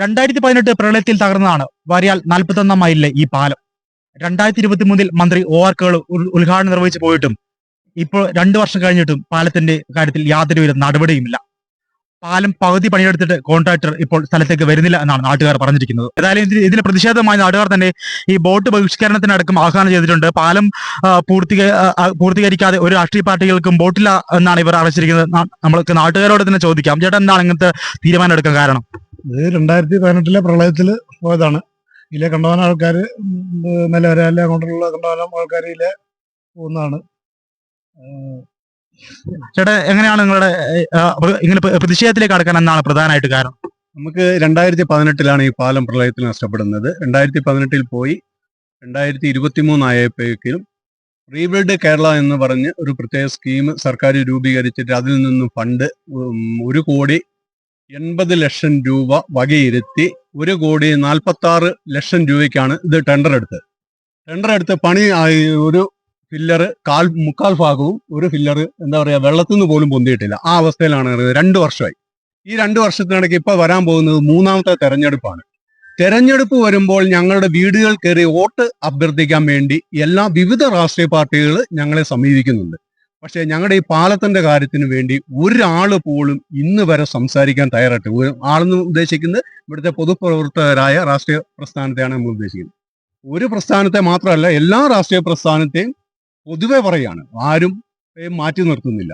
രണ്ടായിരത്തി പതിനെട്ട് പ്രളയത്തിൽ തകർന്നതാണ്. വരയാൽ നാൽപ്പത്തൊന്നാം മൈലിലെ ഈ പാലം. രണ്ടായിരത്തി ഇരുപത്തി മൂന്നിൽ മന്ത്രി ഒ ആർ കേളു ഉദ്ഘാടനം നിർവഹിച്ചു പോയിട്ടും ഇപ്പോൾ രണ്ടു വർഷം കഴിഞ്ഞിട്ടും പാലത്തിന്റെ കാര്യത്തിൽ യാതൊരുവിധ നടപടിയുമില്ല. പാലം പകുതി പണിയെടുത്തിട്ട് കോൺട്രാക്ടർ ഇപ്പോൾ സ്ഥലത്തേക്ക് വരുന്നില്ല എന്നാണ് നാട്ടുകാർ പറഞ്ഞിരിക്കുന്നത്. ഏതായാലും ഇതിന് പ്രതിഷേധമായി നാട്ടുകാർ തന്നെ ഈ ബോട്ട് ബഹിഷ്കരണത്തിനടക്കം ആഹ്വാനം ചെയ്തിട്ടുണ്ട്. പാലം പൂർത്തി പൂർത്തീകരിക്കാതെ ഒരു രാഷ്ട്രീയ പാർട്ടികൾക്കും ബോട്ടില്ല എന്നാണ് ഇവർ അറിയിച്ചിരിക്കുന്നത്. നമ്മൾക്ക് നാട്ടുകാരോട് തന്നെ ചോദിക്കാം. ചേട്ടൻ എന്താണ് ഇങ്ങനത്തെ തീരുമാനം എടുക്കാൻ കാരണം? ഇത് രണ്ടായിരത്തി പതിനെട്ടിലെ പ്രളയത്തിൽ പോയതാണ്. ഇതിലെ കണ്ടവന ആൾക്കാർ നിലവരാലെ അങ്ങോട്ടുള്ള കണ്ടവന ആൾക്കാർ ഇതിലെ പോകുന്നതാണ്. ചേട്ടാ എങ്ങനെയാണ് നിങ്ങളുടെ ഇങ്ങനെ പ്ര- പ്രതിഷേധത്തിലേക്ക് കടക്കാൻ എന്നാണ് പ്രധാനമായിട്ട് കാരണം? നമുക്ക് രണ്ടായിരത്തി പതിനെട്ടിലാണ് ഈ പാലം പ്രളയത്തിൽ നഷ്ടപ്പെടുന്നത്. രണ്ടായിരത്തി പതിനെട്ടിൽ പോയി രണ്ടായിരത്തി ഇരുപത്തി മൂന്നായപ്പോഴേക്കും റീബിൽഡ് കേരള എന്ന് പറഞ്ഞ് ഒരു പ്രത്യേക സ്കീം സർക്കാർ രൂപീകരിച്ചിട്ട് അതിൽ നിന്നും ഫണ്ട് ഒരു കോടി എൺപത് ലക്ഷം രൂപ വകയിരുത്തി ഒരു കോടി നാൽപ്പത്തി ആറ് ലക്ഷം രൂപയ്ക്കാണ് ഇത് ടെൻഡർ എടുത്തത്. ടെൻഡർ എടുത്ത് പണി ഒരു ഫില്ലർ കാൽ മുക്കാൽ ഭാഗവും ഒരു ഫില്ലർ എന്താ പറയുക വെള്ളത്തിൽ നിന്ന് പോലും പൊന്തിയിട്ടില്ല. ആ അവസ്ഥയിലാണ് രണ്ട് വർഷമായി. ഈ രണ്ട് വർഷത്തിനിടയ്ക്ക് ഇപ്പൊ വരാൻ പോകുന്നത് മൂന്നാമത്തെ തെരഞ്ഞെടുപ്പാണ്. തെരഞ്ഞെടുപ്പ് വരുമ്പോൾ ഞങ്ങളുടെ വീടുകൾ കയറി വോട്ട് അഭ്യർത്ഥിക്കാൻ വേണ്ടി എല്ലാ വിവിധ രാഷ്ട്രീയ പാർട്ടികൾ ഞങ്ങളെ സമീപിക്കുന്നുണ്ട്. പക്ഷേ ഞങ്ങളുടെ ഈ പാലത്തിന്റെ കാര്യത്തിന് വേണ്ടി ഒരാൾ പോലും ഇന്ന് വരെ സംസാരിക്കാൻ തയ്യാറായിട്ട് ആളെന്ന് ഉദ്ദേശിക്കുന്നത് ഇവിടുത്തെ പൊതുപ്രവർത്തകരായ രാഷ്ട്രീയ പ്രസ്ഥാനത്തെയാണ് നമ്മൾ ഉദ്ദേശിക്കുന്നത്. ഒരു പ്രസ്ഥാനത്തെ മാത്രമല്ല എല്ലാ രാഷ്ട്രീയ പ്രസ്ഥാനത്തെയും പൊതുവെ പറയാണ് ആരും മാറ്റി നിർത്തുന്നില്ല.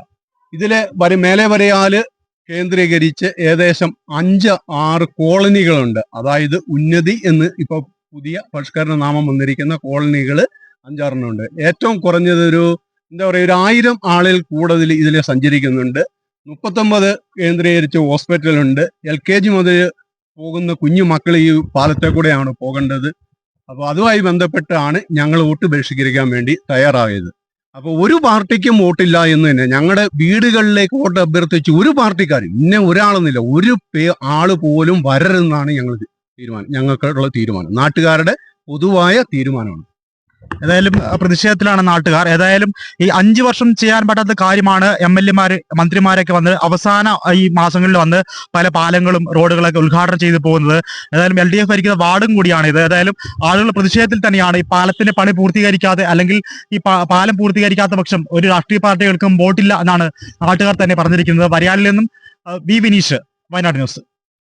ഇതിലെ വരെ മേലെ വരയാൽ കേന്ദ്രീകരിച്ച് ഏകദേശം അഞ്ച് ആറ് കോളനികളുണ്ട്. അതായത് ഉന്നതി എന്ന് ഇപ്പൊ പുതിയ പരിഷ്കരണ നാമം വന്നിരിക്കുന്ന കോളനികൾ അഞ്ചാറെണ്ണം ഉണ്ട്. ഏറ്റവും കുറഞ്ഞത് ഒരു എന്താ പറയുക ഒരു ആയിരം ആളിൽ കൂടുതൽ ഇതിൽ സഞ്ചരിക്കുന്നുണ്ട്. മുപ്പത്തൊമ്പത് കേന്ദ്രീകരിച്ച ഹോസ്പിറ്റലുണ്ട് എൽ കെ ജി മുതൽ പോകുന്ന കുഞ്ഞു മക്കൾ ഈ പാലത്തെ കൂടെയാണ് പോകേണ്ടത്. അപ്പോൾ അതുമായി ബന്ധപ്പെട്ടാണ് ഞങ്ങൾ വോട്ട് ബഹിഷ്കരിക്കാൻ വേണ്ടി തയ്യാറായത്. അപ്പോൾ ഒരു പാർട്ടിക്കും വോട്ടില്ല എന്ന് തന്നെ ഞങ്ങളുടെ വീടുകളിലേക്ക് വോട്ട് അഭ്യർത്ഥിച്ച് ഒരു പാർട്ടിക്കാരും ഇന്ന ഒരാളെന്നില്ല ഒരു പേ ആൾ പോലും വരരുതെന്നാണ് ഞങ്ങൾ തീരുമാനം ഞങ്ങൾക്കുള്ള തീരുമാനം. നാട്ടുകാരുടെ പൊതുവായ തീരുമാനമാണ്. ഏതായാലും പ്രതിഷേധത്തിലാണ് നാട്ടുകാർ. ഏതായാലും ഈ അഞ്ചു വർഷം ചെയ്യാൻ പറ്റാത്ത കാര്യമാണ് എം എൽ എമാര് മന്ത്രിമാരൊക്കെ വന്ന് അവസാന ഈ മാസങ്ങളിൽ വന്ന് പല പാലങ്ങളും റോഡുകളൊക്കെ ഉദ്ഘാടനം ചെയ്തു പോകുന്നത്. ഏതായാലും എൽ ഡി എഫ് ഭരിക്കുന്ന വാർഡും കൂടിയാണ് ഇത്. ഏതായാലും ആളുകൾ പ്രതിഷേധത്തിൽ തന്നെയാണ്. ഈ പാലത്തിന്റെ പണി പൂർത്തീകരിക്കാതെ അല്ലെങ്കിൽ ഈ പാലം പൂർത്തീകരിക്കാത്ത പക്ഷം ഒരു രാഷ്ട്രീയ പാർട്ടികൾക്കും വോട്ടില്ല എന്നാണ് നാട്ടുകാർ തന്നെ പറഞ്ഞിരിക്കുന്നത്. വരിയാലിൽ നിന്നും വി വിനീഷ് വയനാട് ന്യൂസ്.